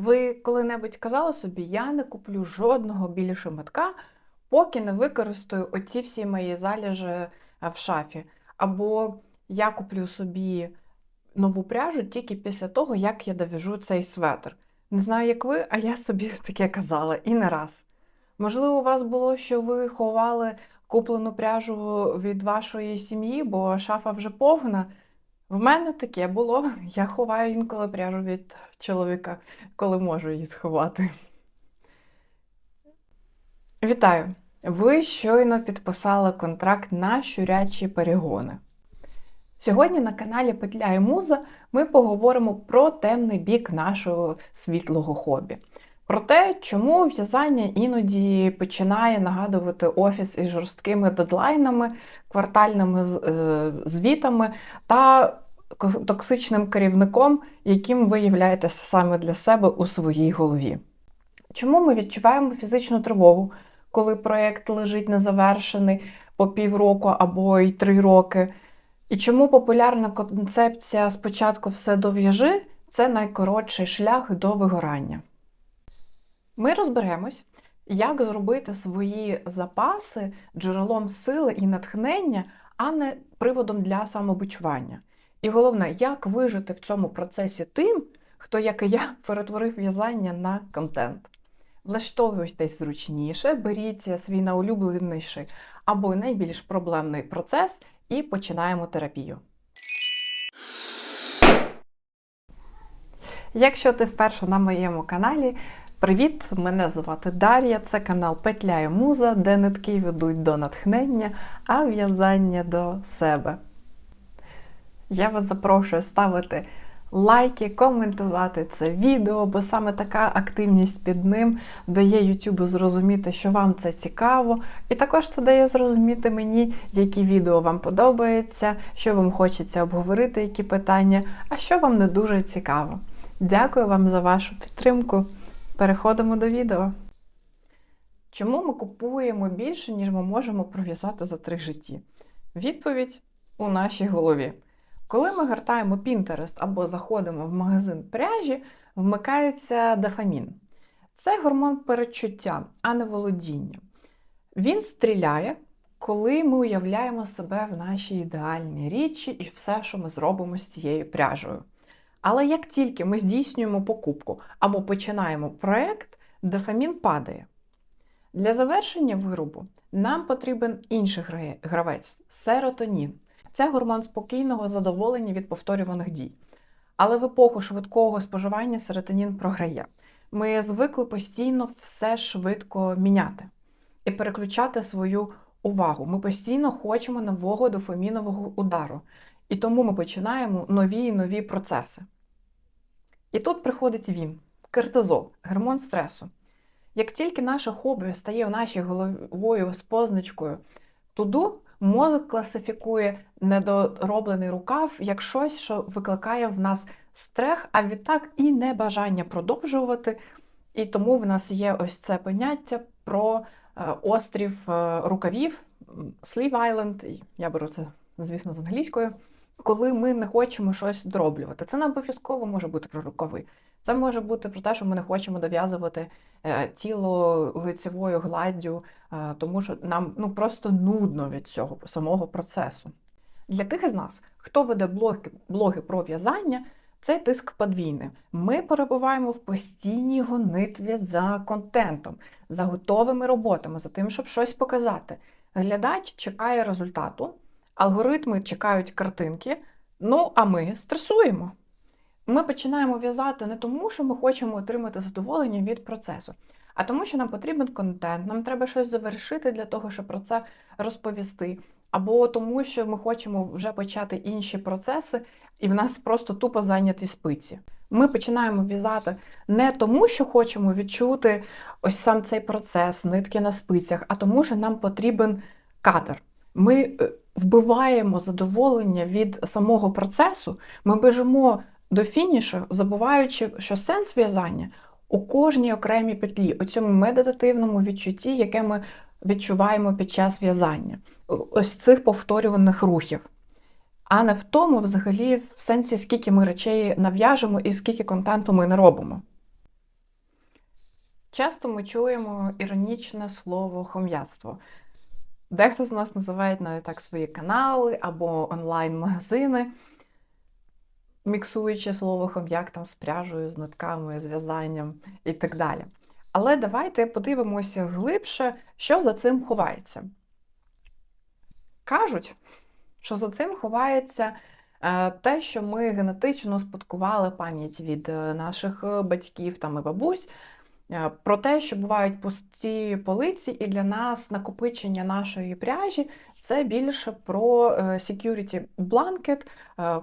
Ви коли-небудь казали собі, я не куплю жодного більше метка, поки не використаю оці всі мої заліжі е, в шафі. Або я куплю собі нову пряжу тільки після того, як я дов'яжу цей светр. Не знаю, як ви, а я собі таке казала і не раз. Можливо, у вас було, що ви ховали куплену пряжу від вашої сім'ї, бо шафа вже повна. В мене таке було. Я ховаю інколи пряжу від чоловіка, коли можу її сховати. Вітаю! Ви щойно підписали контракт на щурячі перегони. Сьогодні на каналі Петля і Муза ми поговоримо про темний бік нашого світлого хобі. Про те, чому в'язання іноді починає нагадувати офіс із жорсткими дедлайнами, квартальними е, звітами та токсичним керівником, яким ви являєтеся саме для себе у своїй голові. Чому ми відчуваємо фізичну тривогу, коли проєкт лежить незавершений по півроку або й три роки? І чому популярна концепція спочатку все дов'яжи це найкоротший шлях до вигорання? Ми розберемось, як зробити свої запаси джерелом сили і натхнення, а не приводом для самобичування. І головне, як вижити в цьому процесі тим, хто, як і я, перетворив в'язання на контент. Влаштовуйтесь зручніше, беріть свій найулюбленіший або найбільш проблемний процес і починаємо терапію. Якщо ти вперше на моєму каналі, привіт! Мене звати Дар'я. Це канал Петля і Муза, де нитки ведуть до натхнення, а в'язання до себе. Я вас запрошую ставити лайки, коментувати це відео, бо саме така активність під ним дає YouTube зрозуміти, що вам це цікаво. І також це дає зрозуміти мені, які відео вам подобаються, що вам хочеться обговорити, які питання, а що вам не дуже цікаво. Дякую вам за вашу підтримку. Переходимо до відео. Чому ми купуємо більше, ніж ми можемо пров'язати за три житті? Відповідь у нашій голові. Коли ми гортаємо Pinterest або заходимо в магазин пряжі, вмикається дофамін. Це гормон передчуття, а не володіння. Він стріляє, коли ми уявляємо себе в нашій ідеальній річі і все, що ми зробимо з цією пряжею. Але як тільки ми здійснюємо покупку або починаємо проект, дофамін падає. Для завершення виробу нам потрібен інший гравець серотонін. Це гормон спокійного задоволення від повторюваних дій. Але в епоху швидкого споживання серотонін програє. Ми звикли постійно все швидко міняти і переключати свою увагу. Ми постійно хочемо нового дофамінового удару. І тому ми починаємо нові і нові процеси. І тут приходить він кортизол, гормон стресу. Як тільки наше хобі стає у нашій головою з позначкою туду, мозок класифікує недороблений рукав як щось, що викликає в нас страх, а відтак і небажання продовжувати. І тому в нас є ось це поняття про е, острів е, рукавів, Sleeve Island, я беру це, звісно, з англійською, коли ми не хочемо щось дороблювати. Це не обов'язково може бути про рукави. Це може бути про те, що ми не хочемо дов'язувати е, тіло лицевою гладдю, е, тому що нам ну, просто нудно від цього самого процесу. Для тих із нас, хто веде блоги, блоги про в'язання, це тиск подвійний. Ми перебуваємо в постійній гонитві за контентом, за готовими роботами, за тим, щоб щось показати. Глядач чекає результату, алгоритми чекають картинки, ну а ми стресуємо. Ми починаємо в'язати не тому, що ми хочемо отримати задоволення від процесу, а тому, що нам потрібен контент, нам треба щось завершити для того, щоб про це розповісти. Або тому, що ми хочемо вже почати інші процеси, і в нас просто тупо зайняті спиці. Ми починаємо в'язати не тому, що хочемо відчути ось сам цей процес, нитки на спицях, а тому, що нам потрібен кадр. Ми е, вбиваємо задоволення від самого процесу, ми біжимо до фінішу, забуваючи, що сенс в'язання у кожній окремій петлі, у цьому медитативному відчутті, яке ми відчуваємо під час в'язання, ось цих повторюваних рухів. А не в тому, взагалі, в сенсі, скільки ми речей нав'яжемо і скільки контенту ми не робимо. Часто ми чуємо іронічне слово хом'ятство. Дехто з нас називає навіть так свої канали або онлайн-магазини, міксуючи слово хом'як там з пряжею, з нитками, з в'язанням і так далі. Але давайте подивимося глибше, що за цим ховається. Кажуть, що за цим ховається е, те, що ми генетично спадкували пам'ять від е, наших е, батьків там і бабусь, про те, що бувають пусті полиці, і для нас накопичення нашої пряжі це більше про security blanket,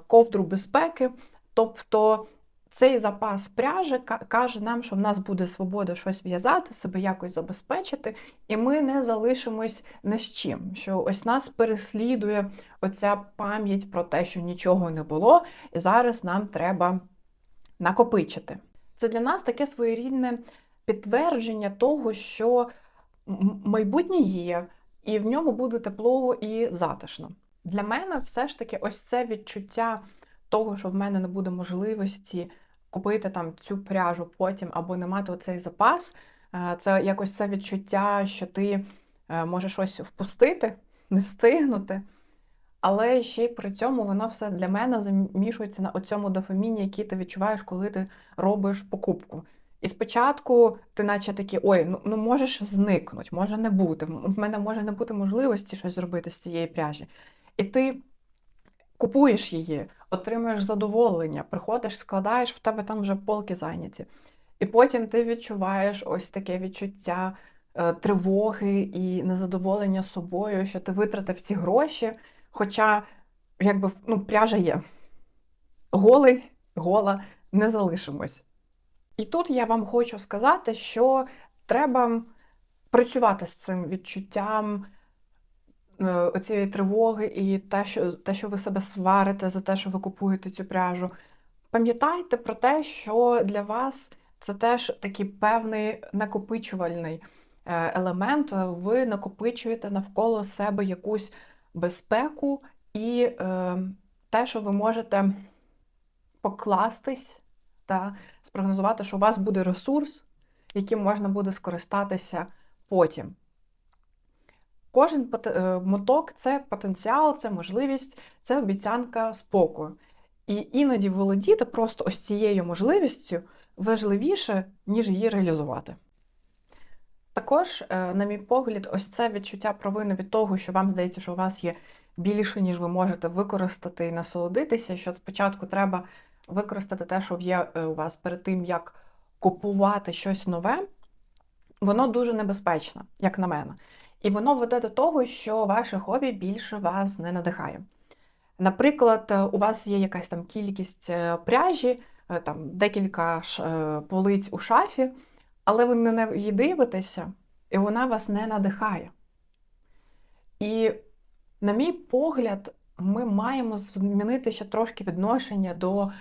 ковдру безпеки. Тобто цей запас пряжі каже нам, що в нас буде свобода щось в'язати, себе якось забезпечити, і ми не залишимось не з чим. Що ось нас переслідує оця пам'ять про те, що нічого не було, і зараз нам треба накопичити. Це для нас таке своєрідне підтвердження того, що майбутнє є, і в ньому буде тепло і затишно. Для мене все ж таки ось це відчуття того, що в мене не буде можливості купити там цю пряжу потім або не мати оцей запас, е, це якось це відчуття, що ти е, можеш щось впустити, не встигнути. Але ще й при цьому воно все для мене замішується на цьому дофаміні, який ти відчуваєш, коли ти робиш покупку. І спочатку ти, наче такий, ой, ну ну можеш зникнути, може не бути. В мене може не бути можливості щось зробити з цієї пряжі. І ти купуєш її, отримуєш задоволення, приходиш, складаєш, в тебе там вже полки зайняті. І потім ти відчуваєш ось таке відчуття е, тривоги і незадоволення собою, що ти витратив ці гроші. Хоча, якби ну, пряжа є. Голий, гола, не залишимось. І тут я вам хочу сказати, що треба працювати з цим відчуттям Е, оцієї тривоги і те, що те, що ви себе сварите за те, що ви купуєте цю пряжу. Пам'ятайте про те, що для вас це теж такий певний накопичувальний е, елемент. Ви накопичуєте навколо себе якусь безпеку і е, те, що ви можете покластись та спрогнозувати, що у вас буде ресурс, яким можна буде скористатися потім. Кожен е, моток це потенціал, це можливість, це обіцянка спокою. І іноді володіти просто ось цією можливістю важливіше, ніж її реалізувати. Також, е, на мій погляд, ось це відчуття провини від того, що вам здається, що у вас є більше, ніж ви можете використати і насолодитися, що спочатку треба використати те, що є е, у вас перед тим, як купувати щось нове, воно дуже небезпечно, як на мене. І воно веде до того, що ваше хобі більше вас не надихає. Наприклад, е, у вас є якась там кількість е, пряжі, там декілька полиць у шафі, але ви на її дивитеся, і вона вас не надихає. І, на мій погляд, ми маємо змінити ще трошки відношення до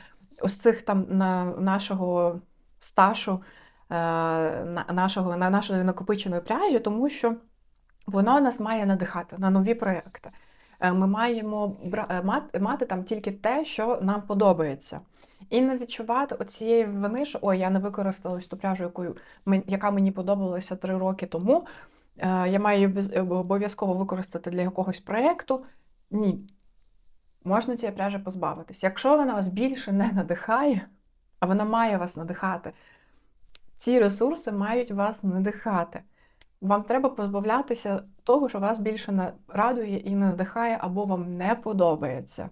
ось цих там на нашого сташу, нашого, на нашої накопиченої пряжі, тому що. Воно нас має надихати на нові проекти. Е, ми маємо е, мати, там тільки те, що нам подобається. І не відчувати оцієї вини, що ой, я не використала ту пряжу, яку, яка мені подобалася три роки тому. Е, я маю обов'язково використати для якогось проєкту. Ні. Можна цієї пряжі позбавитись. Якщо вона вас більше не надихає, а вона має вас надихати, ці ресурси мають вас надихати. Вам треба позбавлятися того, що вас більше не радує і не надихає, або вам не подобається.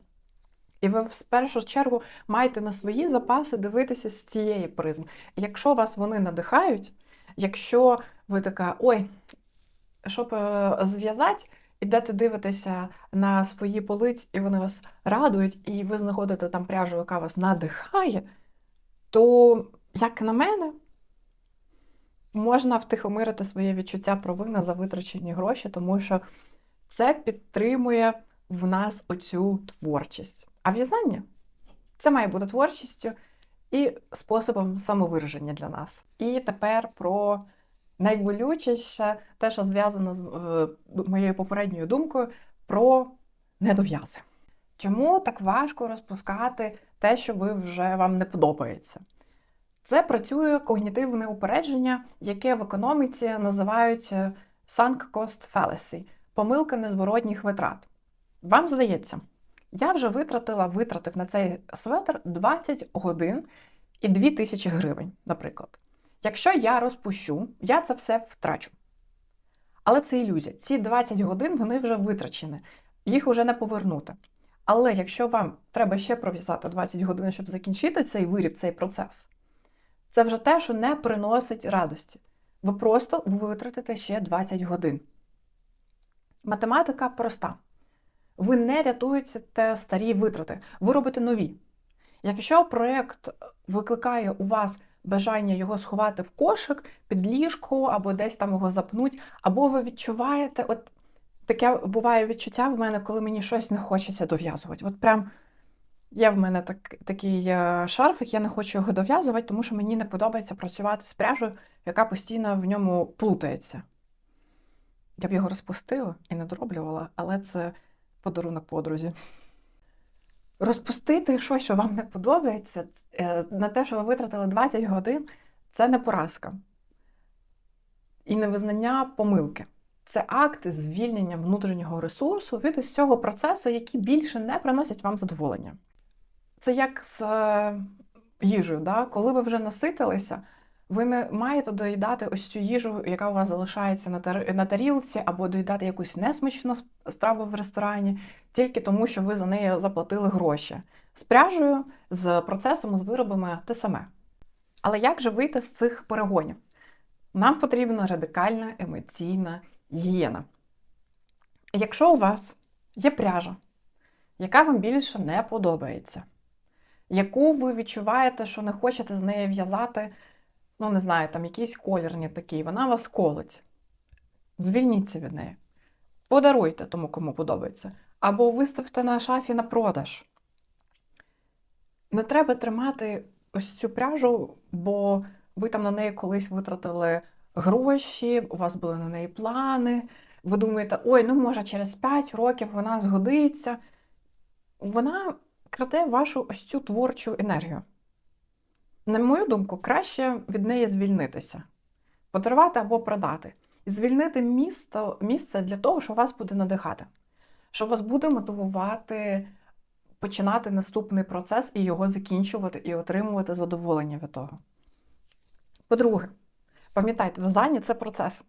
І ви в першу чергу маєте на свої запаси дивитися з цієї призми. Якщо вас вони надихають, якщо ви така, ой, щоб е, зв'язати, ідете дивитися на свої полиці, і вони вас радують, і ви знаходите там пряжу, яка вас надихає, то, як на мене, можна втихомирити своє відчуття провини за витрачені гроші, тому що це підтримує в нас оцю творчість. А в'язання це має бути творчістю і способом самовираження для нас. І тепер про найболючіше, те, що зв'язано з е, моєю попередньою думкою, про недов'язи. Чому так важко розпускати те, що ви вже вам не подобається? Це працює когнітивне упередження, яке в економіці називають е, sunk cost fallacy – помилка незворотніх витрат. Вам здається, я вже витратила, витратив на цей светр 20 годин і 2 тисячі гривень, наприклад. Якщо я розпущу, я це все втрачу. Але це ілюзія. Ці 20 годин вони вже витрачені, їх вже не повернути. Але якщо вам треба ще пров'язати 20 годин, щоб закінчити цей виріб, цей процес, це вже те, що не приносить радості. Ви просто витратите ще 20 годин. Математика проста. Ви не рятуєте старі витрати, ви робите нові. Якщо проєкт викликає у вас бажання його сховати в кошик під ліжко, або десь там його запнуть, або ви відчуваєте, от таке буває відчуття в мене, коли мені щось не хочеться дов'язувати. От прям є в мене так, такий е, шарфик, я не хочу його дов'язувати, тому що мені не подобається працювати з пряжею, яка постійно в ньому плутається. Я б його розпустила і не дороблювала, але це подарунок подрузі. Розпустити щось, що вам не подобається, е, на те, що ви витратили 20 годин, це не поразка. І не визнання помилки. Це акти звільнення внутрішнього ресурсу від ось цього процесу, які більше не приносять вам задоволення. Це як з е, їжею, да? коли ви вже наситилися, ви не маєте доїдати ось цю їжу, яка у вас залишається на тарілці, або доїдати якусь несмачну страву в ресторані, тільки тому, що ви за неї заплатили гроші. З пряжею, з процесами, з виробами те саме. Але як же вийти з цих перегонів? Нам потрібна радикальна емоційна гігієна. Якщо у вас є пряжа, яка вам більше не подобається, яку ви відчуваєте, що не хочете з нею в'язати ну, не знаю, там якийсь колір не такий, вона вас колить. Звільніться від неї. Подаруйте тому, кому подобається. Або виставте на шафі на продаж. Не треба тримати ось цю пряжу, бо ви там на неї колись витратили гроші, у вас були на неї плани. Ви думаєте, ой, ну може через 5 років вона згодиться. Вона краде вашу ось цю творчу енергію. На мою думку, краще від неї звільнитися, подарувати або продати. І звільнити місто, місце для того, що вас буде надихати, що вас буде мотивувати починати наступний процес і його закінчувати, і отримувати задоволення від того. По-друге, пам'ятайте, в'язання це процес.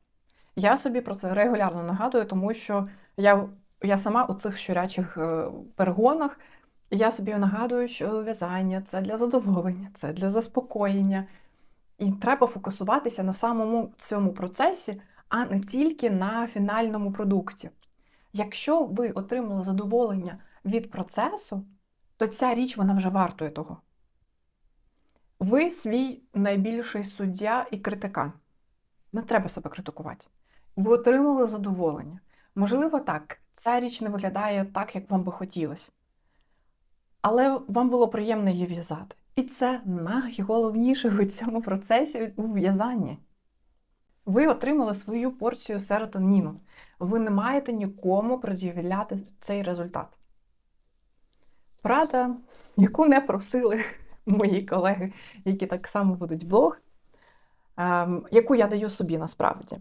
Я собі про це регулярно нагадую, тому що я я сама у цих щурячих е, перегонах я собі нагадую, що в'язання це для задоволення, це для заспокоєння. І треба фокусуватися на самому цьому процесі, а не тільки на фінальному продукті. Якщо ви отримали задоволення від процесу, то ця річ вона вже вартує того. Ви свій найбільший суддя і критикан. Не треба себе критикувати. Ви отримали задоволення. Можливо, так, ця річ не виглядає так, як вам би хотілося але вам було приємно її в'язати. І це найголовніше у цьому процесі у в'язанні. Ви отримали свою порцію серотоніну. Ви не маєте нікому пред'являти цей результат. Правда, яку не просили мої колеги, які так само ведуть блог, ем, яку я даю собі насправді.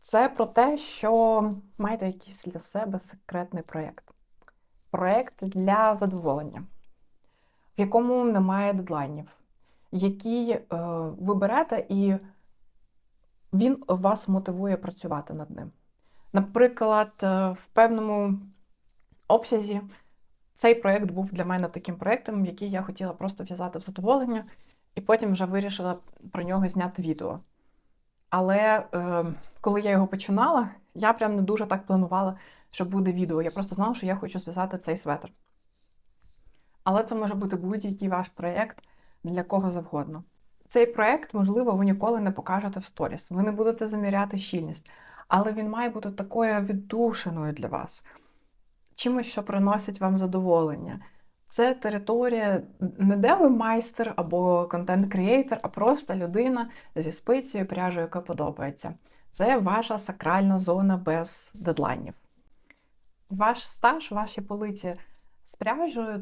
Це про те, що маєте якийсь для себе секретний проєкт проєкт для задоволення, в якому немає дедлайнів, який е, ви берете, і він вас мотивує працювати над ним. Наприклад, е, в певному обсязі цей проєкт був для мене таким проєктом, який я хотіла просто в'язати в задоволення, і потім вже вирішила про нього зняти відео. Але е, коли я його починала, я прям не дуже так планувала, що буде відео. Я просто знала, що я хочу зв'язати цей светр. Але це може бути будь-який ваш проєкт для кого завгодно. Цей проєкт, можливо, ви ніколи не покажете в сторіс, ви не будете заміряти щільність, але він має бути такою віддушеною для вас, чимось, що приносить вам задоволення. Це територія, не де ви майстер або контент-креатор, а просто людина зі спицією пряжею, яка подобається. Це ваша сакральна зона без дедлайнів. Ваш стаж, ваші полиці з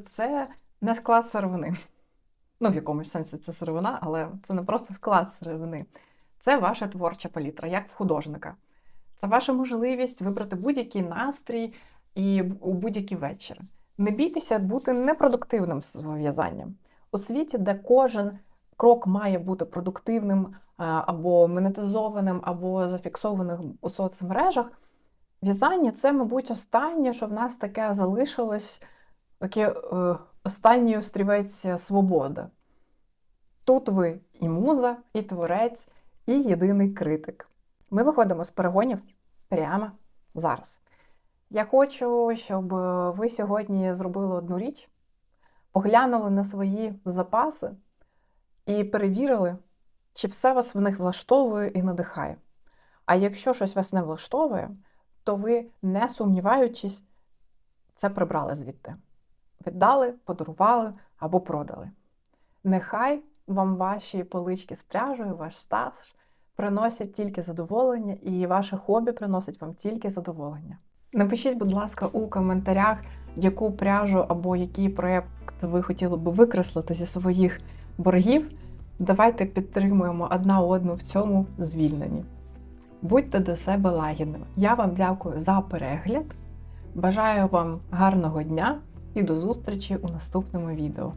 це не склад сировини. Ну, в якомусь сенсі це сировина, але це не просто склад сировини. Це ваша творча палітра, як в художника. Це ваша можливість вибрати будь-який настрій і у будь-які вечір. Не бійтеся бути непродуктивним з в'язанням. У світі, де кожен крок має бути продуктивним або монетизованим, або зафіксованим у соцмережах, в'язання це, мабуть, останнє, що в нас таке залишилось, таке е, останній острівець свободи. Тут ви і муза, і творець, і єдиний критик. Ми виходимо з перегонів прямо зараз. Я хочу, щоб ви сьогодні зробили одну річ, поглянули на свої запаси і перевірили, чи все вас в них влаштовує і надихає. А якщо щось вас не влаштовує, то ви, не сумніваючись, це прибрали звідти. Віддали, подарували або продали. Нехай вам ваші полички з пряжею, ваш стаж приносять тільки задоволення, і ваше хобі приносить вам тільки задоволення. Напишіть, будь ласка, у коментарях, яку пряжу або який проєкт ви хотіли би викреслити зі своїх боргів. Давайте підтримуємо одна одну в цьому звільненні. Будьте до себе лагідними. Я вам дякую за перегляд. Бажаю вам гарного дня і до зустрічі у наступному відео.